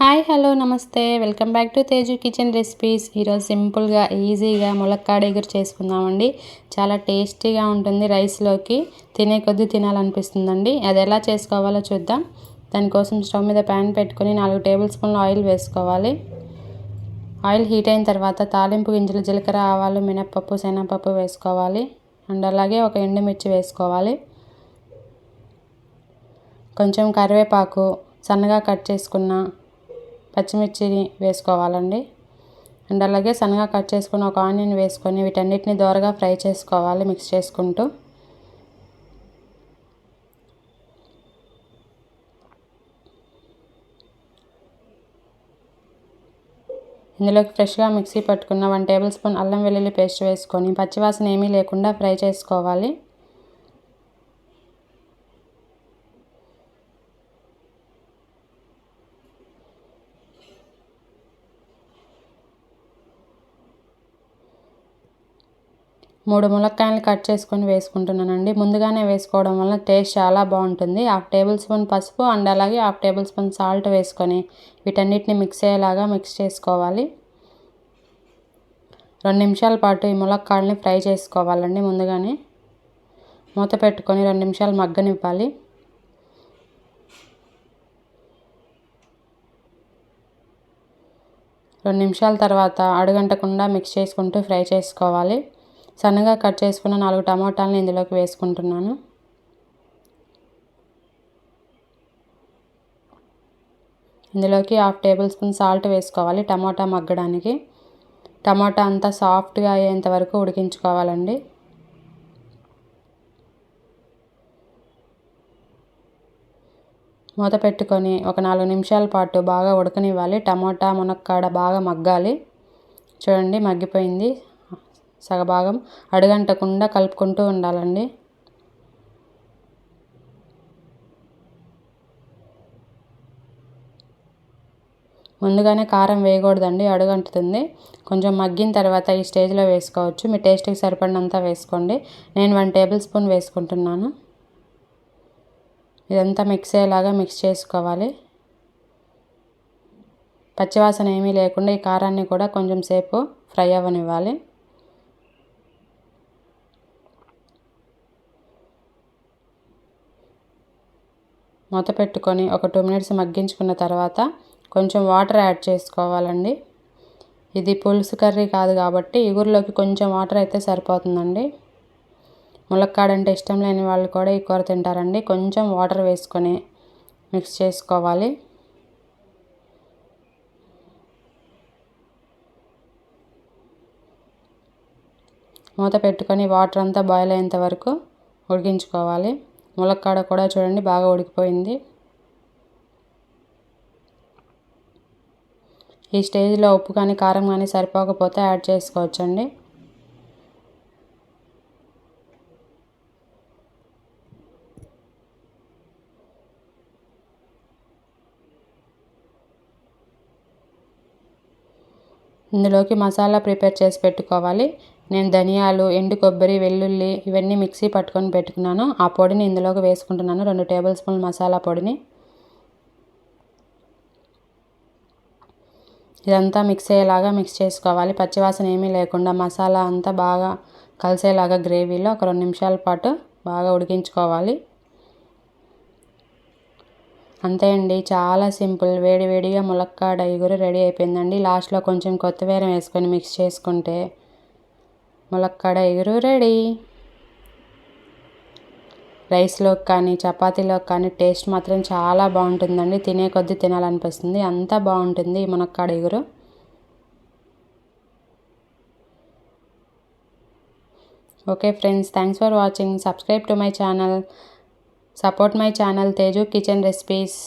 Hi hello నమస్తే. Welcome back to Teju kitchen recipes. ఈరోజు సింపుల్గా ఈజీగా ములక్కాడ ఎగురు చేసుకుందామండి. చాలా టేస్టీగా ఉంటుంది రైస్లోకి. తినే కొద్దీ తినాలనిపిస్తుందండి. అది ఎలా చేసుకోవాలో చూద్దాం. దానికోసం స్టవ్ మీద ప్యాన్ పెట్టుకొని నాలుగు టేబుల్ స్పూన్లు ఆయిల్ వేసుకోవాలి. ఆయిల్ హీట్ అయిన తర్వాత తాలింపు గింజలు జీలకర్ర ఆవాలు మినప్పప్పు శనగపప్పు వేసుకోవాలి. అండ్ అలాగే ఒక ఎండుమిర్చి వేసుకోవాలి. కొంచెం కరివేపాకు సన్నగా కట్ చేసుకున్న పచ్చిమిర్చిని వేసుకోవాలండి. అండ్ అలాగే సన్నగా కట్ చేసుకున్న ఒక ఆనియన్ వేసుకొని వీటన్నిటిని దోరగా ఫ్రై చేసుకోవాలి మిక్స్ చేసుకుంటూ. ఇందులోకి ఫ్రెష్గా మిక్సీ పట్టుకున్న వన్ టేబుల్ స్పూన్ అల్లం వెల్లుల్లి పేస్ట్ వేసుకొని పచ్చివాసన ఏమీ లేకుండా ఫ్రై చేసుకోవాలి. మూడు ములక్కాయలు కట్ చేసుకొని వేసుకుంటున్నానండి. ముందుగానే వేసుకోవడం వల్ల టేస్ట్ చాలా బాగుంటుంది. హాఫ్ టేబుల్ స్పూన్ పసుపు అండ్ అలాగే హాఫ్ టేబుల్ స్పూన్ సాల్ట్ వేసుకొని వీటన్నిటిని మిక్స్ అయ్యేలాగా మిక్స్ చేసుకోవాలి. రెండు నిమిషాల పాటు ఈ ములక్కాయలని ఫ్రై చేసుకోవాలండి ముందుగానే. మూత పెట్టుకొని రెండు నిమిషాలు మగ్గనివ్వాలి. రెండు నిమిషాల తర్వాత అడుగంటకుండా మిక్స్ చేసుకుంటూ ఫ్రై చేసుకోవాలి. సన్నగా కట్ చేసుకున్న నాలుగు టమాటాలను ఇందులోకి వేసుకుంటున్నాను. ఇందులోకి హాఫ్ టేబుల్ స్పూన్ సాల్ట్ వేసుకోవాలి టమాటా మగ్గడానికి. టమాటా అంతా సాఫ్ట్గా అయ్యేంత వరకు ఉడికించుకోవాలండి. మూత పెట్టుకొని ఒక నాలుగు నిమిషాల పాటు బాగా ఉడకనివ్వాలి. టమాటా మునక్కాడ బాగా మగ్గాలి. చూడండి మగ్గిపోయింది. సగభాగం అడుగంటకుండా కలుపుకుంటూ ఉండాలండి. ముందుగానే కారం వేయకూడదండి అడుగంటుతుంది. కొంచెం మగ్గిన తర్వాత ఈ స్టేజ్లో వేసుకోవచ్చు. మీ టేస్ట్కి సరిపడినంత వేసుకోండి. నేను వన్ టేబుల్ స్పూన్ వేసుకుంటున్నాను. ఇదంతా మిక్స్ అయ్యేలాగా మిక్స్ చేసుకోవాలి. పచ్చివాసన ఏమీ లేకుండా ఈ కారాన్ని కూడా కొంచెం సేపు ఫ్రై అవ్వనివ్వాలి. మూత పెట్టుకొని ఒక టూ మినిట్స్ మగ్గించుకున్న తర్వాత కొంచెం వాటర్ యాడ్ చేసుకోవాలండి. ఇది పులుసు కర్రీ కాదు కాబట్టి ఇగురులోకి కొంచెం వాటర్ అయితే సరిపోతుందండి. ములక్కాడ అంటే ఇష్టం లేని వాళ్ళు కూడా ఈ కూర తింటారండి. కొంచెం వాటర్ వేసుకొని మిక్స్ చేసుకోవాలి. మూత పెట్టుకొని వాటర్ అంతా బాయిల్ అయ్యేంత వరకు ఉడికించుకోవాలి. ములక్కాడ కూడా చూడండి బాగా ఉడికిపోయింది. ఈ స్టేజ్లో ఉప్పు కానీ కారం కానీ సరిపోకపోతే యాడ్ చేసుకోవచ్చండి. ఇందులోకి మసాలా ప్రిపేర్ చేసి పెట్టుకోవాలి. నేను ధనియాలు ఎండు కొబ్బరి వెల్లుల్లి ఇవన్నీ మిక్సీ పట్టుకొని పెట్టుకున్నాను. ఆ పొడిని ఇందులోకి వేసుకుంటున్నాను. రెండు టేబుల్ స్పూన్ మసాలా పొడిని. ఇదంతా మిక్స్ అయ్యేలాగా మిక్స్ చేసుకోవాలి. పచ్చివాసన ఏమీ లేకుండా మసాలా అంతా బాగా కలిసేలాగా గ్రేవీలో ఒక రెండు నిమిషాల పాటు బాగా ఉడికించుకోవాలి. అంతే అండి. చాలా సింపుల్. వేడి వేడిగా ములక్కాడ ఇగురు రెడీ అయిపోయిందండి. లాస్ట్లో కొంచెం కొత్తిమీర వేసుకొని మిక్స్ చేసుకుంటే ములక్కాడ ఎగురు రెడీ రైస్లోకి కానీ చపాతీలోకి కానీ టేస్ట్ మాత్రం చాలా బాగుంటుందండి. తినే కొద్దీ తినాలనిపిస్తుంది. అంత బాగుంటుంది ఈ మునక్కాడ ఎగురు. Okay friends thanks for watching. Subscribe to my channel. Support my channel Teju kitchen recipes.